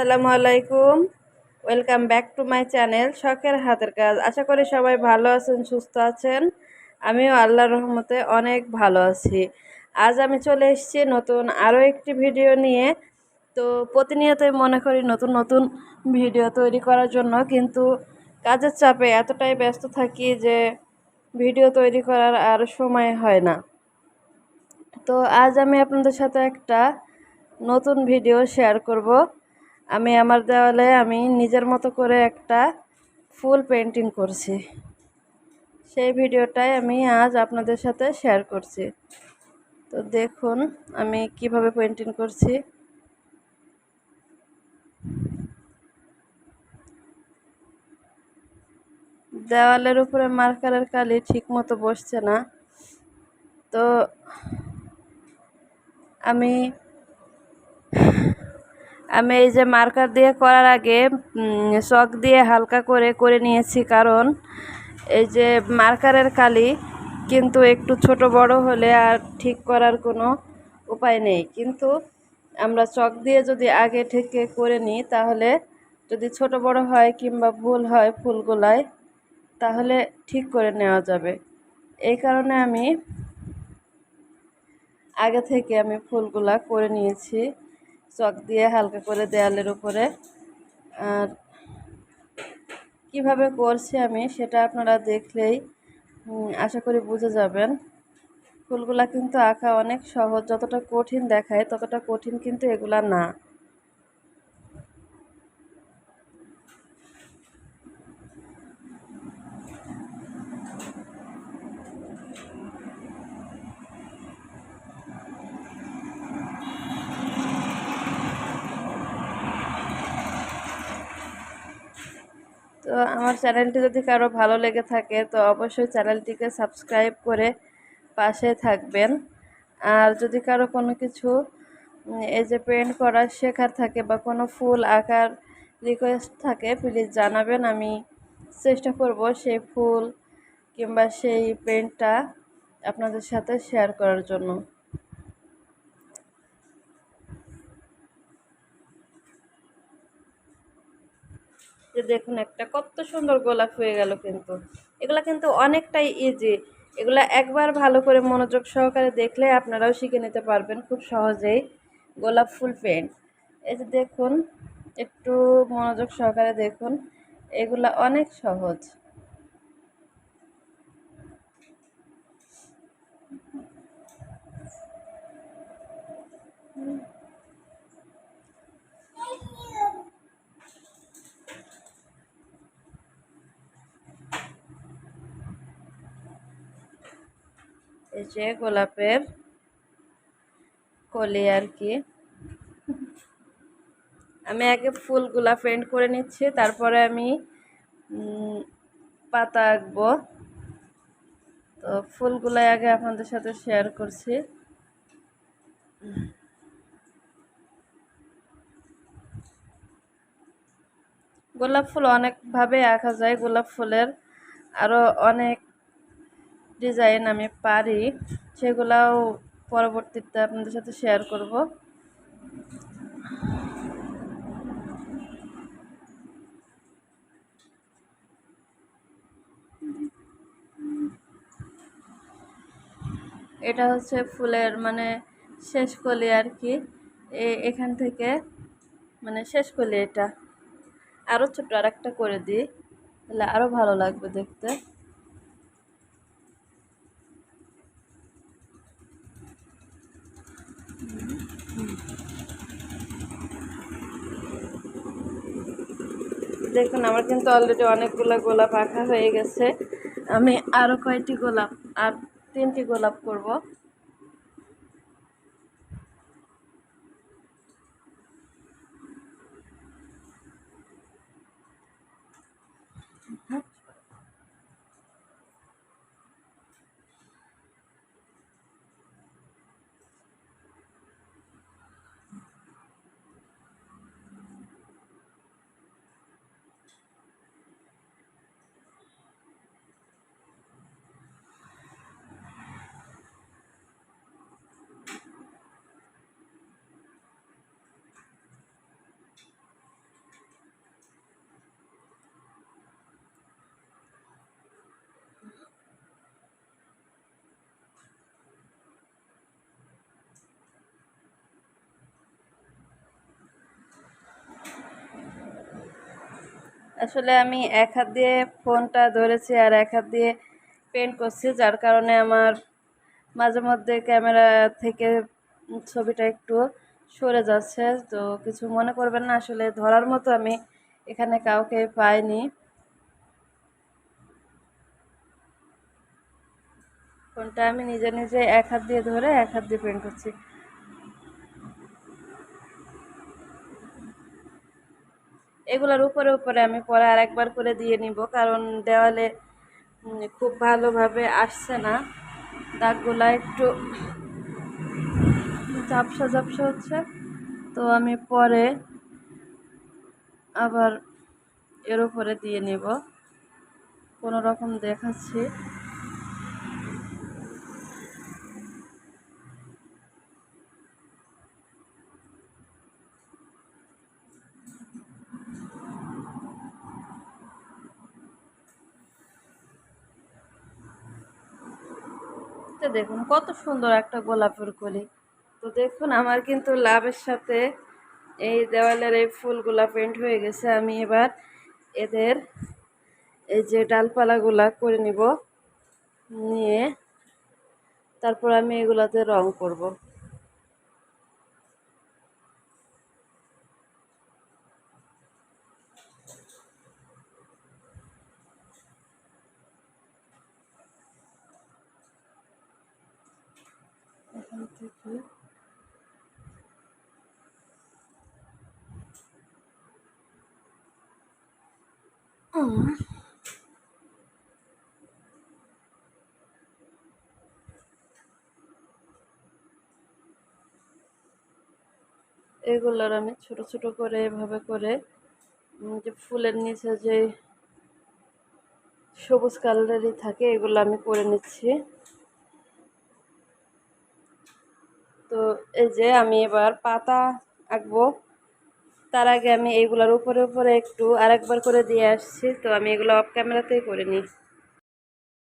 আসসালামু আলাইকুম। Welcome back to my channel শখের হাতের কাজ। আশা করি সবাই ভালো আছেন, সুস্থ আছেন। আমিও আল্লাহর রহমতে অনেক ভালো আছি। আজ আমি চলে এসেছি নতুন আরও একটি ভিডিও নিয়ে। তো প্রতিনিয়তই মনে করি নতুন নতুন ভিডিও তৈরি করার জন্য, কিন্তু কাজের চাপে এতটাই ব্যস্ত থাকি যে ভিডিও তৈরি করার আর সময় হয় না। তো আজ আমি আপনাদের সাথে একটা নতুন ভিডিও শেয়ার করব। আমি আমার দেওয়ালে আমি নিজের মতো করে একটা ফুল পেন্টিং করছি। সেই ভিডিওটাই আমি আজ আপনাদের সাথে শেয়ার করছি। তো দেখুন আমি কীভাবে পেন্টিং করছি। দেওয়ালের উপরে মার্কারের কালি ঠিক মতো বসছে না। তো আমি আমি এই যে মার্কার দিয়ে করার আগে চক দিয়ে হালকা করে করে নিয়েছি। কারণ এই যে মার্কারের কালি কিন্তু একটু ছোট বড় হলে আর ঠিক করার কোনো উপায় নেই। কিন্তু আমরা চক দিয়ে যদি আগে থেকে করে নিই, তাহলে যদি ছোট বড় হয় কিংবা ভুল হয় ফুলগুলায়, তাহলে ঠিক করে নেওয়া যাবে। এই কারণে আমি আগে থেকে আমি ফুলগুলা করে নিয়েছি। চক দিয়ে হালকা করে দেয়ালের উপরে। আর কীভাবে করছি আমি সেটা আপনারা দেখলেই আশা করি বুঝে যাবেন। ফুলগুলা কিন্তু আঁকা অনেক সহজ, যতটা কঠিন দেখায় ততটা কঠিন কিন্তু এগুলা না। তো আমার চ্যানেলটি যদি কারও ভালো লেগে থাকে, তো অবশ্যই চ্যানেলটিকে সাবস্ক্রাইব করে পাশে থাকবেন। আর যদি কারও কোনো কিছু এই যে পেন্ট করা শেখার থাকে বা কোনো ফুল আঁকার রিকোয়েস্ট থাকে প্লিজ জানাবেন। আমি চেষ্টা করব সেই ফুল কিংবা সেই পেন্টটা আপনাদের সাথে শেয়ার করার জন্য। যে দেখুন একটা কত সুন্দর গোলাপ হয়ে গেল কিন্তু। এগুলা কিন্তু অনেকটাই ইজি এগুলা একবার ভালো করে মনোযোগ সহকারে দেখলে আপনারাও শিখে নিতে পারবেন খুব সহজেই গোলাপ ফুল পেন্ট। এই যে দেখুন, একটু মনোযোগ সহকারে দেখুন, এগুলা অনেক সহজ। এই যে গোলাপের কলি আর কি। আমি আগে ফুলগুলা পেন্ট করে নিচ্ছি, তারপরে আমি পাতা আঁকবো। তো ফুলগুলাই আগে আপনাদের সাথে শেয়ার করছি। গোলাপ ফুল অনেকভাবে আঁকা যায়, গোলাপ ফুলের আরও অনেক ডিজাইন আমি পারি, সেগুলাও পরবর্তীতে আপনাদের সাথে শেয়ার করব। এটা হচ্ছে ফুলের মানে শেষ কলি আর কি। এখান থেকে মানে শেষ কলি এটা। আরও ছোট আর একটা করে দিই, তাহলে আরও ভালো লাগবে দেখতে। দেখুন, আমার কিন্তু অলরেডি অনেকগুলো গোলাপ আঁকা হয়ে গেছে। আমি আরও কয়টি গোলাপ আর তিনটি গোলাপ করব। আসলে আমি এক হাত দিয়ে ফোনটা ধরেছি আর এক হাত দিয়ে পেন্ট করছি, যার কারণে আমার মাঝে মধ্যে ক্যামেরা থেকে ছবিটা একটু সরে যাচ্ছে। তো কিছু মনে করবেন না, আসলে ধরার মতো আমি এখানে কাউকে পাইনি। ফোনটা আমি নিজে নিজে এক হাত দিয়ে ধরে এক হাত দিয়ে পেন্ট করছি। এগুলোর উপরে উপরে আমি পরে আর একবার করে দিয়ে নিব, কারণ দেওয়ালে খুব ভালোভাবে আসছে না। দাগগুলা একটু ঝাপসা ঝাপসা হচ্ছে। তো আমি পরে আবার এর উপরে দিয়ে নিব। কোনো রকম দেখাচ্ছি। দেখুন, কত সুন্দর একটা গোলাপের কলি। তো দেখুন, আমার কিন্তু লাভের সাথে এই দেওয়ালের এই ফুলগুলা পেন্ট হয়ে গেছে। আমি এবার এদের এই যে ডালপালাগুলা করে নিব, নিয়ে তারপর আমি এগুলাতে রং করব এখান থেকে এগুলোর আমি ছোট ছোট করে এভাবে করে যে ফুলের নিচে যে সবুজ কালারেরই থাকে, এগুলো আমি করে নিচ্ছি। তো এই যে আমি এবার পাতা আঁকবো। তার আগে আমি এইগুলোর উপরে উপরে একটু আরেকবার করে দিয়ে আসছি, তো আমি এগুলো অফ ক্যামেরাতেই করে নিই।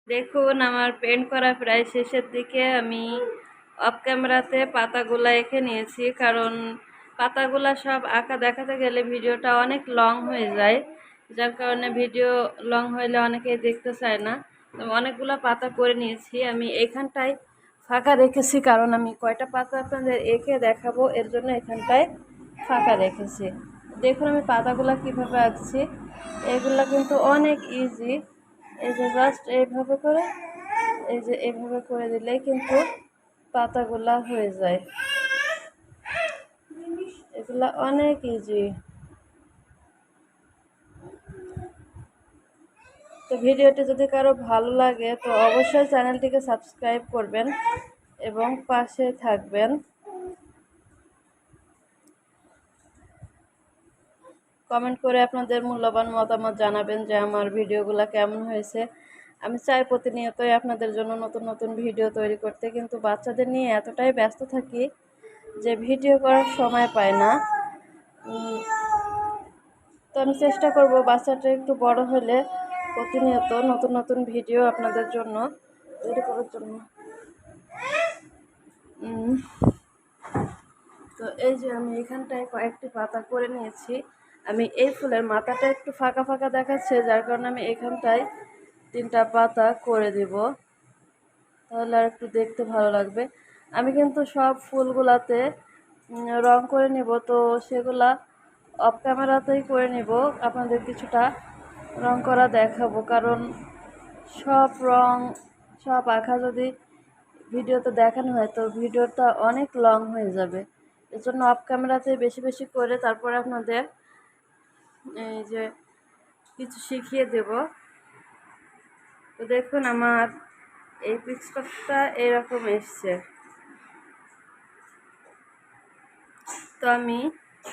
দেখুন, আমার পেন্ট করা প্রায় শেষের দিকে আমি অফ ক্যামেরাতে পাতাগুলা এঁকে নিয়েছি, কারণ পাতাগুলা সব আঁকা দেখাতে গেলে ভিডিওটা অনেক লং হয়ে যায়, যার কারণে ভিডিও লং হইলে অনেকেই দেখতে চায় না। তো অনেকগুলো পাতা করে নিয়েছি, আমি এইখানটায় ফাঁকা রেখেছি, কারণ আমি কয়টা পাতা আপনাদের এঁকে দেখাবো এর জন্য এখানটায় ফাঁকা রেখেছি। দেখুন আমি পাতাগুলো কীভাবে আঁকছি। এগুলো কিন্তু অনেক ইজি এই যে জাস্ট এইভাবে করে, এই যে এইভাবে করে দিলে কিন্তু পাতাগুলা হয়ে যায়। এগুলা অনেক ইজি তো ভিডিওটি যদি কারও ভালো লাগে, তো অবশ্যই চ্যানেলটিকে সাবস্ক্রাইব করবেন এবং পাশে থাকবেন। কমেন্ট করে আপনাদের মূল্যবান মতামত জানাবেন যে আমার ভিডিওগুলো কেমন হয়েছে। আমি চাই প্রতিনিয়তই আপনাদের জন্য নতুন নতুন ভিডিও তৈরি করতে, কিন্তু বাচ্চাদের নিয়ে এতটাই ব্যস্ত থাকি যে ভিডিও করার সময় পাই না। তো আমি চেষ্টা করব বাচ্চাটা একটু বড় হলে প্রতিনিয়ত নতুন নতুন ভিডিও আপনাদের জন্য তৈরি করার জন্য। তো এই যে আমি এখানটায় কয়েকটি পাতা করে নিয়েছি। আমি এই ফুলের মাথাটা একটু ফাঁকা ফাঁকা দেখাচ্ছে, যার কারণে আমি এখানটায় তিনটা পাতা করে দেব। তাহলে আর একটু দেখতে ভালো লাগবে। আমি কিন্তু সব ফুলগুলাতে রং করে নিব, তো সেগুলা অফ ক্যামেরাতেই করে নিব। আপনাদের কিছুটা রং করা দেখাবো, কারণ সব রং, সব আঁকা যদি ভিডিওতে দেখানো হয়, তো ভিডিওটা অনেক লং হয়ে যাবে। এর জন্য অফ ক্যামেরাতে বেশি বেশি করে, তারপরে আপনাদের এই যে কিছু শিখিয়ে দেব। তো দেখুন আমার এই পিক্সটা এরকম এসছে। তো আমি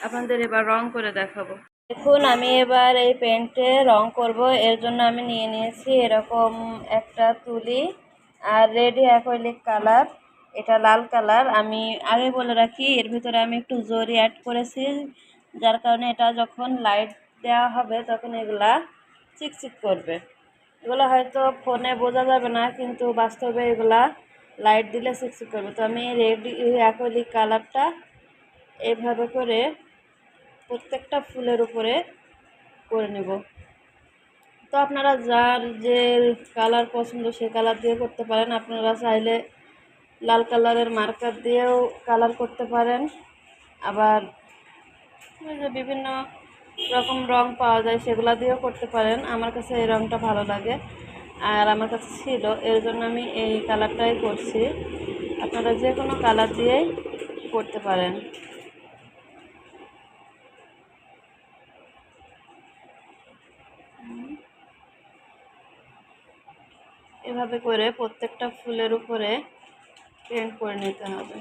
আপনাদের এবার রং করে দেখাবো। দেখুন, আমি এবার এই পেন্টে রং করব। এর জন্য আমি নিয়ে নিয়েছি এরকম একটা তুলি আর রেডি অ্যাকোয়ালিক কালার। এটা লাল কালার। আমি আগে বলে রাখি, এর ভিতরে আমি একটু জরি অ্যাড করেছি, যার কারণে এটা যখন লাইট দেওয়া হবে তখন এগুলা চিকচিক করবে। এগুলো হয়তো ফোনে বোঝা যাবে না, কিন্তু বাস্তবে এগুলা লাইট দিলে চিকচিক করবে। তো আমি রেডি অ্যাকোয়ালিক কালারটা এভাবে করে প্রত্যেকটা ফুলের উপরে করে নেব। তো আপনারা যার যে কালার পছন্দ সে কালার দিয়ে করতে পারেন। আপনারা চাইলে লাল কালারের মার্কার দিয়েও কালার করতে পারেন। আবার বিভিন্ন রকম রং পাওয়া যায়, সেগুলা দিয়েও করতে পারেন। আমার কাছে এই রংটা ভালো লাগে আর আমার কাছে ছিল। এর জন্য আমি এই কালারটাই করছি। আপনারা যে কোনো কালার দিয়েই করতে পারেন। এভাবে করে প্রত্যেকটা ফুলের উপরে পেন্ট করে নিতে হবে।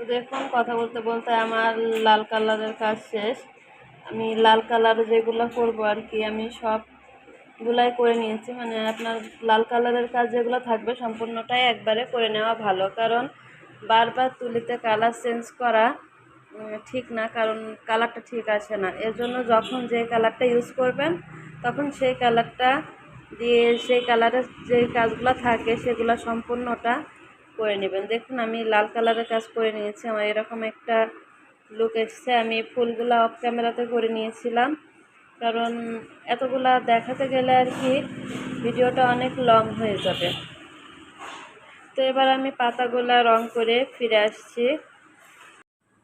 তো দেখুন, কথা বলতে বলতে আমার লাল কালারের কাজ শেষ। আমি লাল কালার যেগুলো করব আর কি, আমি সবগুলাই করে নিয়েছি। মানে আপনার লাল কালারের কাজ যেগুলো থাকবে সম্পূর্ণটাই একবারে করে নেওয়া ভালো। কারণ বারবার তুলিতে কালার চেঞ্জ করা ঠিক না, কারণ কালারটা ঠিক আসে না। এর জন্য যখন যে কালারটা ইউজ করবেন, তখন সেই কালারটা দিয়ে, সেই কালারের যে কাজগুলো থাকে, সেগুলো সম্পূর্ণটা করে নেবেন। দেখুন, আমি লাল কালারের কাজ করে নিয়েছি। আমার এরকম একটা লুক এসছে। আমি ফুলগুলা অফ ক্যামেরাতে করে নিয়েছিলাম। কারণ এতগুলা দেখাতে গেলে আর কি ভিডিওটা অনেক লং হয়ে যাবে। তো এবার আমি পাতাগুলা রং করে ফিরে আসছি।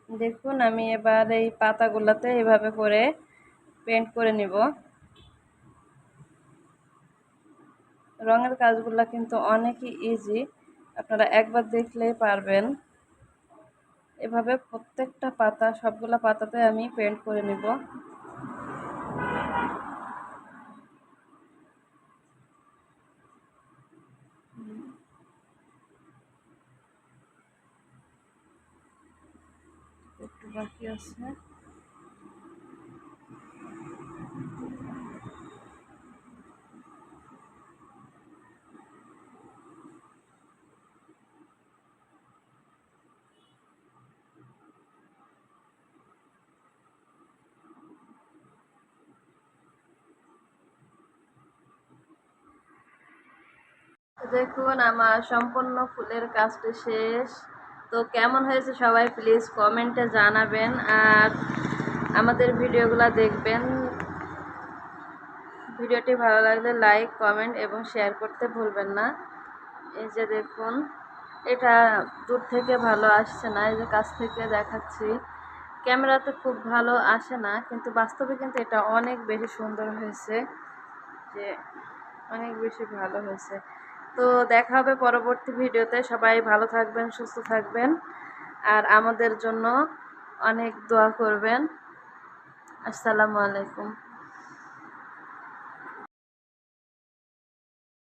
দেখুন, আমি এবার এই পাতাগুলাতে এভাবে করে পেন্ট করে নিব। রঙের কাজগুলো কিন্তু অনেকই ইজি আপনারা একবার দেখলেই পারবেন। এভাবে প্রত্যেকটা পাতা, সবগুলা পাতাতে আমি পেন্ট করে নিব। একটু বাকি আছে। দেখুন, আমার সম্পূর্ণ ফুলের কাজটা শেষ। তো কেমন হয়েছে সবাই প্লিজ কমেন্টে জানাবেন আর আমাদের ভিডিওগুলো দেখবেন। ভিডিওটি ভালো লাগলে লাইক, কমেন্ট এবং শেয়ার করতে ভুলবেন না। এই যে দেখুন, এটা দূর থেকে ভালো আসছে না, এই যে কাছ থেকে দেখাচ্ছি। ক্যামেরাতে খুব ভালো আসে না, কিন্তু বাস্তবে কিন্তু এটা অনেক বেশি সুন্দর হয়েছে। যে অনেক বেশি ভালো হয়েছে। তো দেখা হবে পরবর্তী ভিডিওতে। সবাই ভালো থাকবেন, সুস্থ থাকবেন। আর আমাদের জন্য অনেক দোয়া করবেন। আসসালামু আলাইকুম।